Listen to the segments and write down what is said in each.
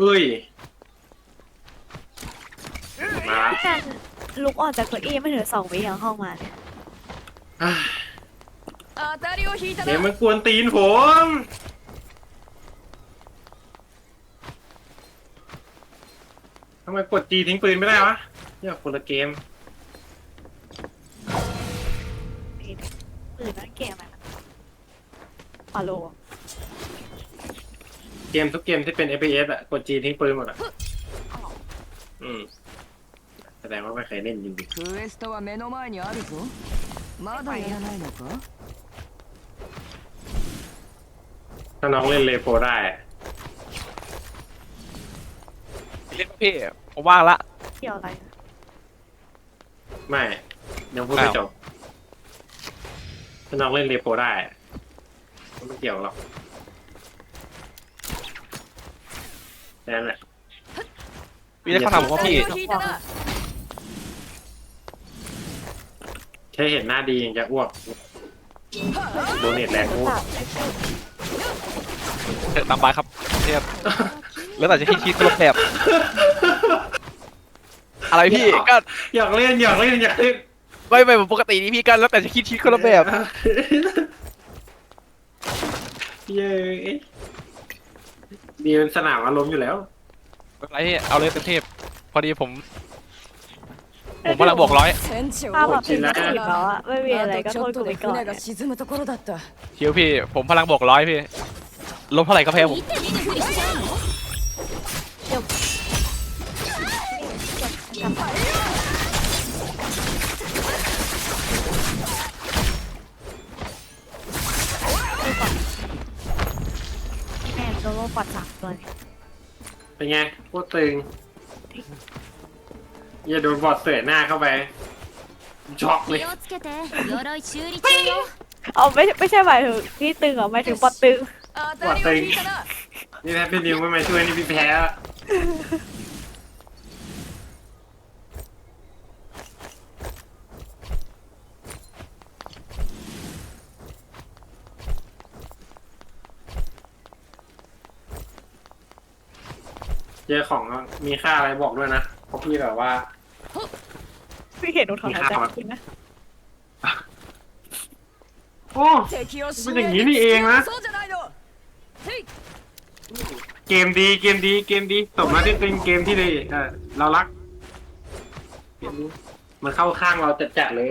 เฮ้ย มา พี่แมนลุกออกจากเก้าอี้ไม่ถึงสองวิยังเข้ามาเนี่ย อ่ะ 当たりを引いた เดี๋ยว な มันกวนตีนผมทำไมกดจีทิ้งปืนไม่ได้วะเนี่ยคนละเกม นี่ปืนนั่นเกมอะไรนะฟาโล เกมทุกเกมที่เป็น FPS อะกดจีทิ้งปืนหมดอะอืม แสดงว่าไม่เคยเล่นจริง クエストは目の前にあるぞまだやらないのか ๆถ้าน้องเล่นเลโปได้อะ เล่นพี่ผมว่างละ เกี่ยวอะไร ไม่ ยังพูดไม่ อ้าว จบ ถ้าน้องเล่นเลโปได้อะไม่เกี่ยวหรอก แค่นั้นแหละพี่ได้เขาทำผมว่าพี่ แค่เห็นหน้าดียังจะอ้วกโดนเนทแรงอ้วกตามบายครับเทพแล้วแต่จะคิดคิดก็ลบแบบอะไรพี่ก็อยากเล่นอยากเล่นอยากเล่นไม่ไม่ปกตินี่พี่กันแล้วแต่จะคิดคิดก็ลบแบบเย้ มีเป็นสนามอารมณ์อยู่แล้วไรที่เอาเลยสุเทพพอดีผม ผมกำลังบวกร้อยภาแบบเป็นสนิทแล้วอะไม่มีอะไรก็พูดคุยก่อนเนี่ยคิวพี่ ผมพลังบวกร้อยพี่ลบเท่าไหร่ก็แพ้ผมกลับ โดนปอดสามตัวเลยเป็นไงพวดตึงอย่าโดนบอดเสือหน้าเข้าไปช็อกเลย เอาไม่ไม่ใช่หมายถึงที่ตึงเหรอหมายถึงปอดตึง ปอดตึง นี่แถ้าพี่นิวไม่มาช่วยนี่พี่แพ้ จอของมีค่าอะไรบอกด้วยนะเพราะพี่แบบว่า พี่เห็นหนูถอนหายใจคุณนะโอ้เป็นอย่างนี้นี่เองนะ เกมดีเกมดีเกมดีสมแล้วที่เป็นเกมที่ดีเรารักมันเข้าข้างเราจัดจัดเลย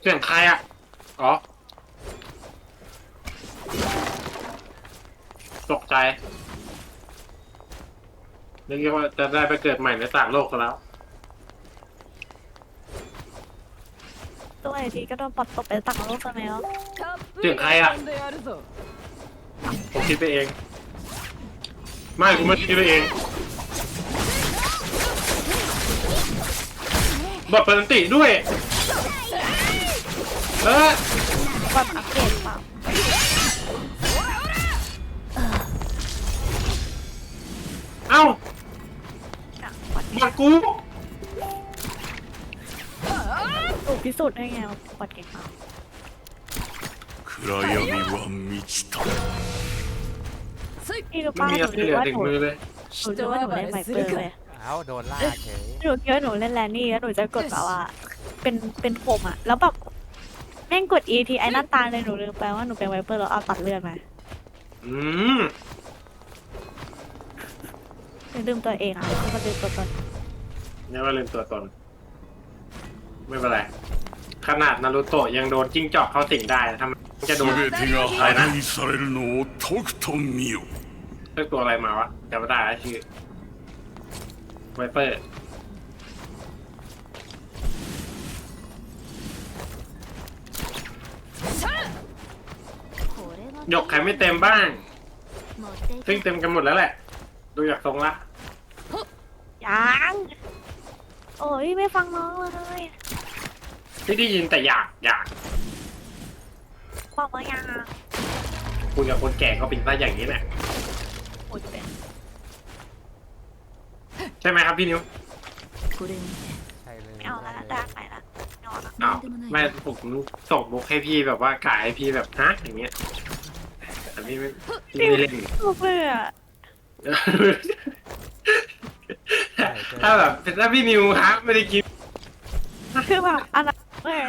เสียงใครอะ ตกใจนึกว่าจะได้ไปเกิดใหม่ในต่างโลกกันแล้ว ตัวไอทีก็โดนปัดตกไปต่างโลกซะแล้ว ถึงใครอะ ผมคิดไปเอง ไม่ผมไม่คิดไปเองบทปนติด้วย เออ ปัดอัปเกรเปล่า อ้า อ่ะปอด บอดกู ถูกพิสูจน์ได้ไงว่าปอดเก่งเปล่า 暗闇は満ちた พี่รู้ ไม่ ป่ะ มี ห อะไร นู เหลื รู้ อ ว่า ถึง หนู มือเลย หนูรู้ว่าหนูเล่นไวเปอร์เลย อ้าวโดนล่าเฉย หนูคิดว่าหนูเล่นแลนนี่แล้วหนูจะกดแบบว่า เป็นเป็นผมอะแล้วแบบแม่งกด E ทีไอ้หน้าตาเลยหนูลืมไปว่าหนูเป็นไวเปอร์แล้วเอาตัดเลือดมา อืม อย่าลืมตัวเองอะก็มาลืมตัวตนนี่ว่าลืมตัวตน ไม่เป็นไร ขนาดนารุโตะยังโดนจิ้งจอกเข้าสิงได้ทำไมจะโดนอะไรนะเลือกตัวอะไรมาวะจำไม่ได้ชื่อไวเปอร์ยกใครไม่เต็มบ้าง ซึ่งเต็มกันหมดแล้วแหละ ดูอยากทรงละ ยังโอ้ยไม่ฟังน้องเลย ที่ได้ยินแต่อยากอยาก บอกมายัง คุยกับคนแก่ก็เป็นซะอย่างนี้แหละ โอ้ยเป็น ใช่ไหมครับพี่นิว これを見て ใช่เลย ไม่เอาละด่าไปละไม่เอา อ้าวไม่ผมส่งมุกให้พี่แบบว่ากายให้พี่แบบฮะอย่างเงี้ยแต่พี่ไม่พี่ไม่เล่น ลูกเลยอ่ะ ถ้าแบบถ้าพี่นิวฮะไม่ได้กิน คือแบบอันนั้นเลย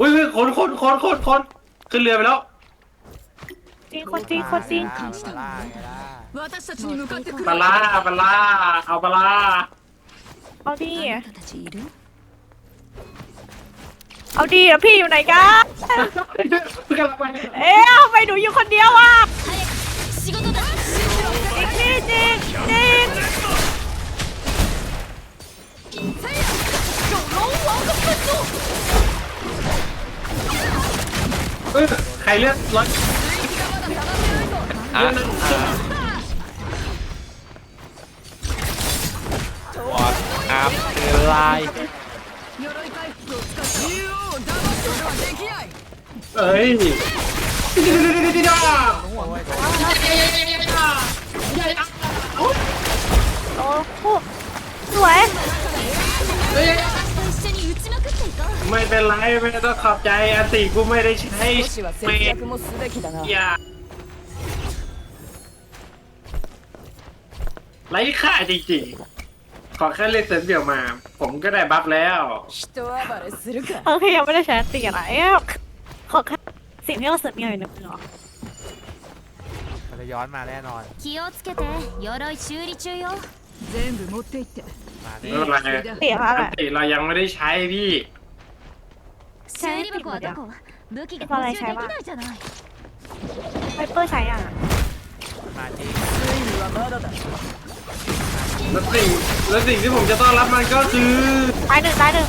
อุ้ยอุ้ยคนคนคนคนคนขึ้นเรือไปแล้ว จริงคนจริงคนจริง ล่าไงล่ะ 私たちに向かってく ปลา る ล่าปลาล่าเอาปลาล่า เอาดี あなたたちいる เอาดีอะพี่อยู่ไหนกัน เพิ่งกำลังไป เอ๊ะทำไมหนูอยู่คนเดียวอ่ะ 仕事だ จริงพี่จริงจริง ง เออใครเลือกรถ อ่ะวอดอาร์มเอไลน์ 鎧回復を使って竜王を騙すことはできない เอ้ย โอ้โหสวย 私と一 ไม่เป็นไรไม่ต้องขอบใจอันติกูไม่ได้ใช้ 少しは ไม่ 節約もすべきだな อย่าไร้ค่าจริงๆ ขอแค่เล่นเซนเดียวมา ผมก็ได้บัฟแล้ว 人暴れするか โอเคยังไม่ได้ใช้ตีอะไรเอ๊ะขอแค่สิ่งที่เราเสริมมีอะไรหนึ่งเหรอ มันจะย้อนมาแน่นอน 気をつけて鎧修理中よ全部持っていって มาแน่ ไม่เป็นไร ตีอะไร อันติเรายังไม่ได้ใช้พี่ 修理箱はどこ武器が補充できないじゃない ไวเปอร์ใช้อ่ะ มาจริง ついにはまだだ แล้วสิ่งแล้วสิ่งที่ผมจะต้อนรับมันก็คือ ตายหนึ่งตายหนึ่ง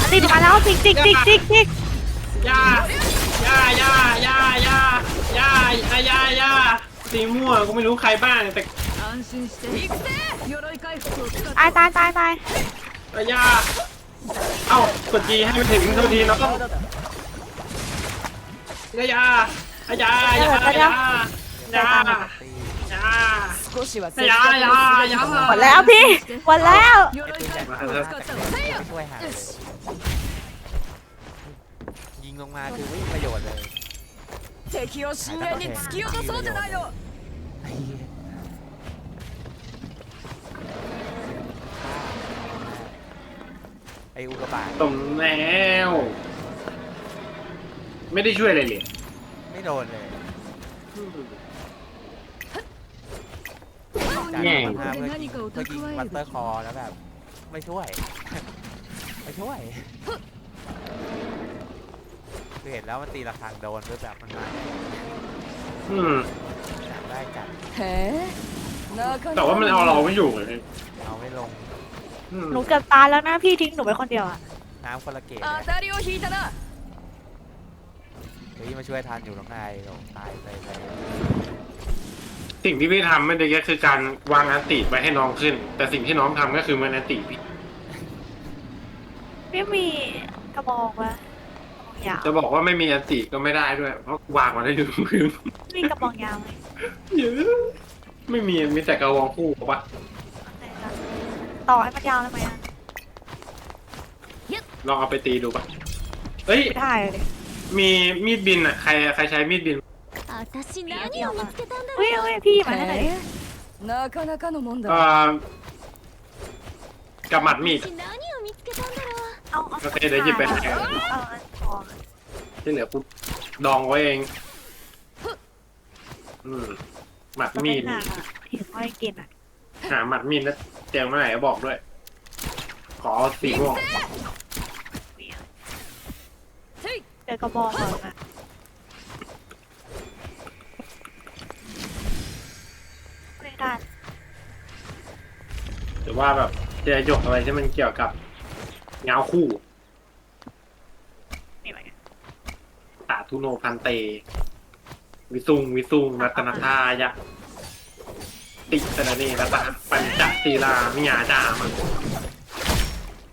อันนี้มาแล้วจิกจิกจิกจิกจิก ยายายายายายายายาสีม่วงก็ไม่รู้ใครบ้างแต่ 安心して行くぜ鎧回復を使って ตายตายตายตาย ยาเอ้ากดจีให้มันถึงเท่าทีเนาะ まだだ ยายายายายายายา ตี ยา 少しは節 ยา 約 ยา も ยา หมดแล้วพี่หมดแล้ว 鎧回復を使ったらせいや ช่วยหาเลยยิงลงมาคือวิ่งประโยชน์เลย 敵を深淵に突き落とそうじゃないの อุกกบาตตรงแล้ว ไม่ได้ช่วยอะไรเลยไม่โดนเลยแากมาเมื่เมื่อกี้มัตเตอร์คอแล้วแบบ ไม่ช่วย ไม่ช่วยคือเห็นแล้วมันตีระฆังโดนด้วยแบบมันมาได้จัดแต่ว่ามันเอาเราไม่อยู่เลยเอาไม่ลง หนูเกือบตายแล้วนะพี่ทิ้งหนูไปคนเดียวอ่ะ น้ำคนละเกต 当たりを引いたな เฮ้ยมาช่วยทันอยู่ตรงไหนโดนตายไปไป สิ่งที่พี่ทำไม่ได้ก็คือการวางอันติไว้ให้น้องขึ้น แต่สิ่งที่น้องทำก็คือมันอันติพี่ ไม่มีกระบอกวะกระบอกยาว จะบอกว่าไม่มีอันติก็ไม่ได้ด้วย เพราะวางมาได้อยู่พื้น มีกระบอกยาวไหม เยอะไม่มีมีแต่กระวองคู่ปะ ต่อให้มันยาวได้ไหมอ่ะ ลองเอาไปตีดูปะเฮ้ย ไม่ได้เลย มีมีดบินอ่ะใครใครใช้มีดบิน 私何を見つけたんだ เฮ้ย ろう เฮ้ยพี่มาให้หน่อยดิ へえなかなかのもんだ เอ่อกับหมัดมีด 私何を見つけたんだろう เอาเอา โอเคเดี๋ยวหยิบไปให้ เอาเอาเอา ที่เหลือปุ๊บดองไว้เอง อืมหมัดมีด หนักอ่ะเห็นว่ากินอ่ะ หาหมัดมีดแล้ว เจอเมื่อไหร่ก็บอกด้วย ขอสีม่วงเจอกระบอกก่อนอะไม่ได้หรือว่าแบบเจะหยกอะไรที่มันเกี่ยวกับเงาคู่มีไหมสาธุโนพันเต วิสุงวิสุงรัตนทายะ ติสระเนรัตะปัญจ ศีลามิญาจามัน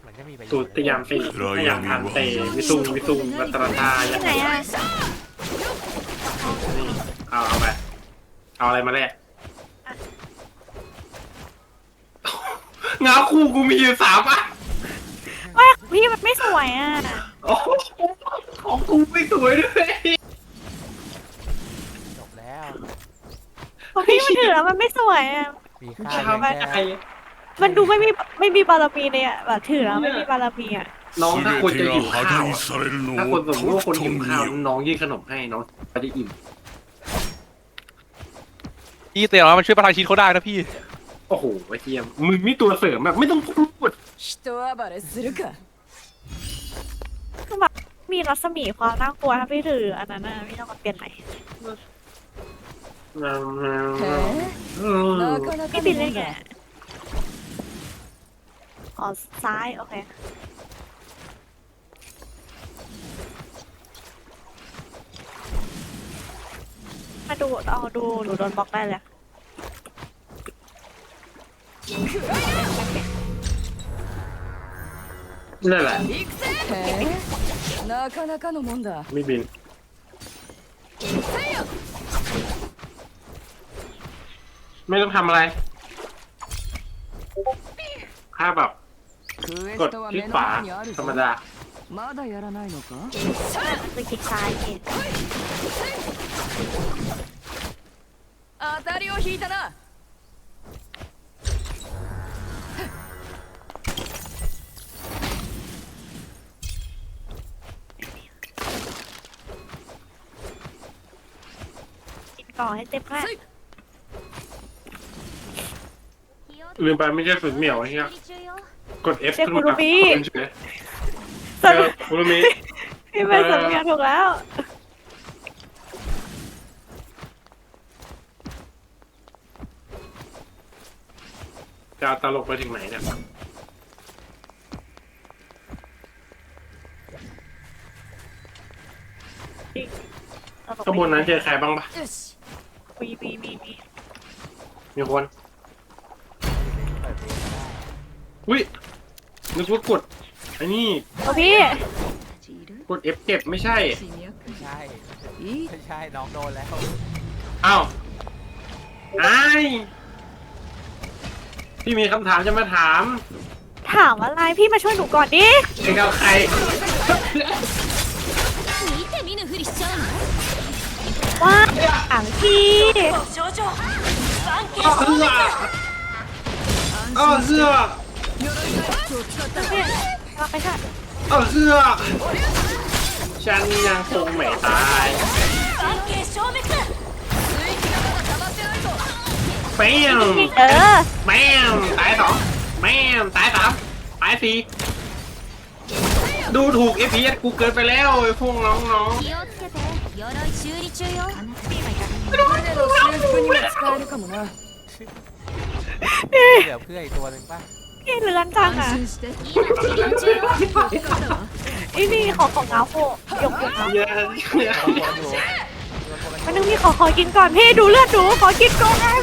มือนจะมีประโยสุชน์ตยามสีพยามพันเตวิสุงวิสุงรัตนทายะที่ไหนอะนี่เอาเอาไป เอาอะไรมาแลกงาคู่กูมีอยู่สามอะไม่พี่มันไม่สวยอะโอ้โหของกูไม่สวยด้วยจบแล้วเพราะพี่มันถือแล้วมันไม่สวยอะีฆ่าวบ้ามันดูไม่มีไม่มีบารมีเลยอะแบบถือแล้วไม่มีบารมีอะน้องน่าควรจะหิวข้าวถ้าคนสมมติว่าคนหิวข้าวน้องยื่นขนมให้น้องจะได้อิ่มพี่เต๋อมันช่วยประทังชีวิตเขาได้นะพี่ โอ้โหไอเทียมมึงมีตัวเสริมแบบไม่ต้องพูดมีรัศมีความน่ากลัวถ้าไม่ถืออันนั้นไม่ต้องมาเปลี่ยนไหน なかなか พี่ の บิน も ได้ ん ไง だ อ๋อซ้ายโอเคมาดูเอาดูดูโดนบล็อกได้เลย นั่นแหละ へえなかなかのもんだ ไม่บิน ไม่ต้องทำอะไรแค่แบบ クエ ก ス ด トは คลิก 目の ขวา 前にある ธรรม ぞ ดา まだやらないのか คือคลิกซ้ายพี่ 当たりを引いたな กินก่อนให้เต็มแม่ ลืมไปไม่ใช่ฝืนเหมียวไอ้เหี้ยกด F เจ็บขึ้นคุมารุมิเป็นเฉยเจอคุรุมิ พี่เป็นสำเนียงถูกแล้ว จะเอาตลกไปถึงไหนเนี่ยข้างบนนั้นเจอใครบ้างปะよしมีมีมีมีมีคน เปิดเพลงได้ อุ้ยนึกว่ากดไอ้นี่ โอ้พี่ กด F เก็บไม่ใช่ 侵略 ไม่ใช่ いい ไม่ใช่น้องโดนแล้ว อ้าวไอ้ายพี่มีคำถามจะมาถาม ถามอะไรพี่มาช่วยหนูก่อนดิ ไอ้กับใคร 見て見ぬふりしちゃうの ว่าถามพี่ อ้าวเสื้ออ้าวเสื้อ เนี่ยเอะเออฉันยังคงไม่ตายแมวเออแมวตายสองแมวตายสามตายสี่ดูถูกเอฟพีกูเกินไปแล้วไอ้พวกน้องๆเดี๋ยวเพื่ออีตัวหนึ่งป่ะ ไอเรืองจังอะไอนี่ขอของเอาโฟยกยกเายอะะมันนึงพี่ขอขอกินก่อนพี่ดูเลือดดูขอกินก่อน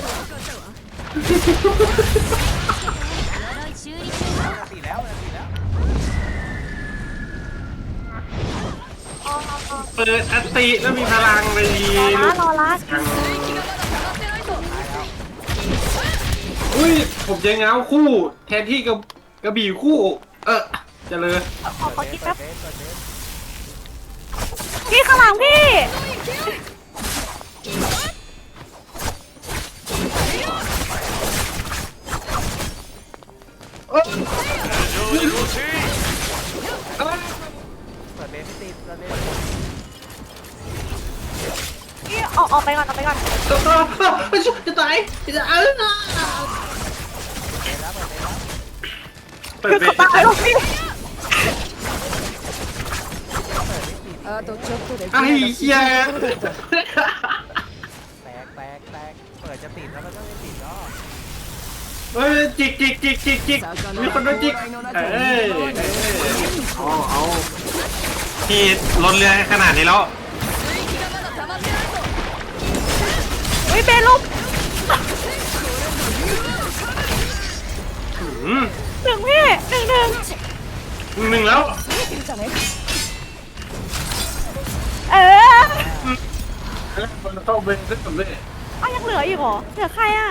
เปิดอติแล้วมีพลังเลยรอละรอละ อุ้ย ผมจะเงาคู่ แทนที่กับกระบี่คู่ เออเจริญขอขอเปิดกินเฟแป๊สบเปิดเฟสเปิดเฟสพี่ข้างหลังพี่ เปิดเฟสไม่ติดเปิดเฟสพี่ออกออกไปก่อนออกไปก่อน จะตายจะเออเปิด เปิดเฟสแล้ว เปิด คือ เบ เขาตายแล้วพี่ あとちょっとで ไอ้เหี้ย แตกแตกแตกเปิดจะติดแล้วมันก็ไม่ติดก็ เฮ้ยจิกจิกจิกจิกจิกมีคนโดนจิกเอ้ยเอ้ยเอาเอาพี่ลดเรือให้ขนาดนี้แล้ว อุ้ยเบนลุก อืม หนึ่งพี่หนึ่งหนึ่งหนึ่งแล้วเออมันเข้าเบนซึ่งสำเร็จเอายังเหลืออีกเหรอเหลือใครอะ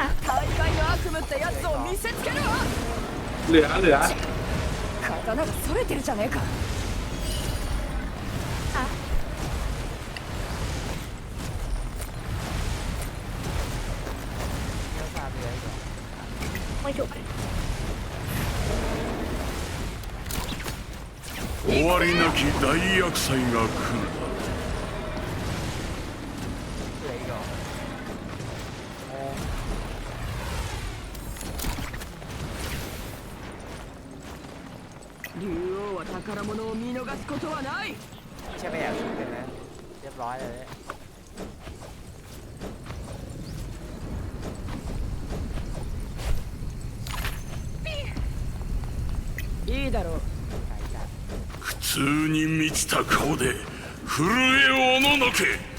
เหลือเหลือไม่จบ 終わりなき大厄災が来る。だ竜王は宝物を見逃すことはない。苦痛に満ちた顔で震えおののけ。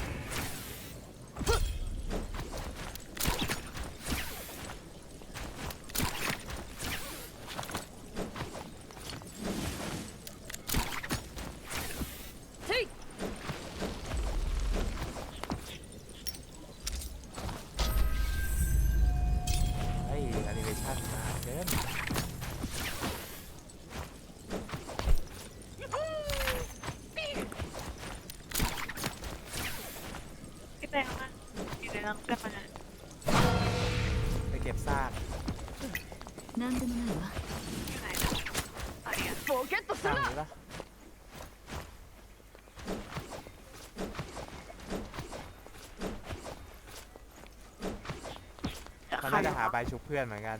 มัน ใคร น่าจะหาใบชุบเพื่อนเหมือนกัน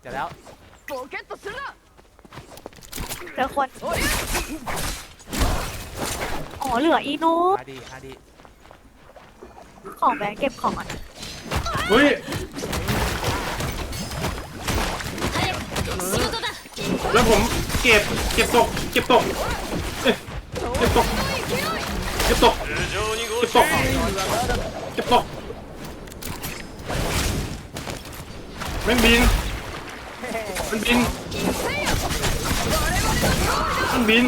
เจะแล้ว ポケットするな เจอคนอ๋อเหลืออีโนต อาดีอาดี ของแบงค์เก็บของอ่ะ เฮ้ย 仕事だ แล้วผมเก็บเก็บตกเก็บตกเอ๊ะเก็บตกเก็บตกเก็บตกเก็บตก แม่งบิน มันบิน มันบิน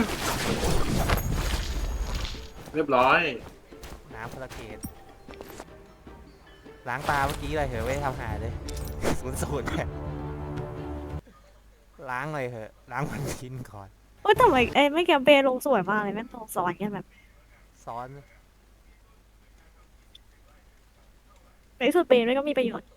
เรียบร้อย น้ำพลเกตล้างตาเมื่อกี้เลยเหอะไม่ได้ทำหายเลยศูนย์ศูนย์เนี่ยล้างเลยเหอะล้างมันทิ้นก่อน โอ้ยแต่ไม่เอ้ยไม่แกมเปลงสวยมากเลยแม่งลงสวรรค์กันแบบซ้อน ในสุดเปย์ด้วยก็มีประโยชน์